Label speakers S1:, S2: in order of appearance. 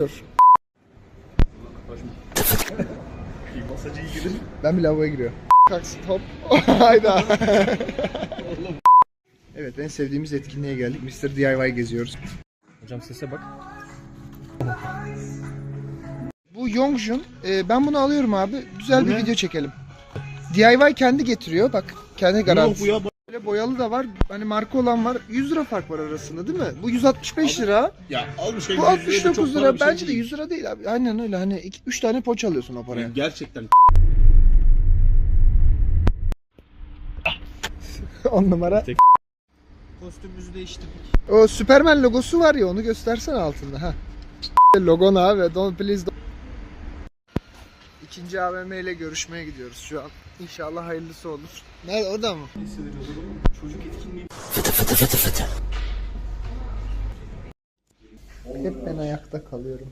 S1: Dur. Ben bir lavaboya giriyorum. Kalksın hop. Hayda. evet en sevdiğimiz etkinliğe geldik. Mr. DIY geziyoruz.
S2: Hocam sese bak.
S1: Bu Yongjun. Ee, ben bunu alıyorum abi. Güzel bir video çekelim. DIY kendi getiriyor. Bak kendi garantisi.
S2: ya?
S1: Böyle boyalı da var. Hani marka olan var. 100 lira fark var arasında değil mi? Bu 165 lira.
S2: Ya al bir şey.
S1: Bu 69 lira. Bence de 100 lira değil abi. Aynen öyle. Hani 3 tane poç alıyorsun o paraya.
S2: Gerçekten.
S1: 10 numara.
S2: Kostümümüzü değiştirdik.
S1: O Superman logosu var ya onu göstersen altında ha. Logon abi. Don't please don't. İkinci AVM ile görüşmeye gidiyoruz şu an. İnşallah hayırlısı olur. Nerede orada mı?
S2: Çocuk etkinliği.
S1: Hep ben ayakta kalıyorum.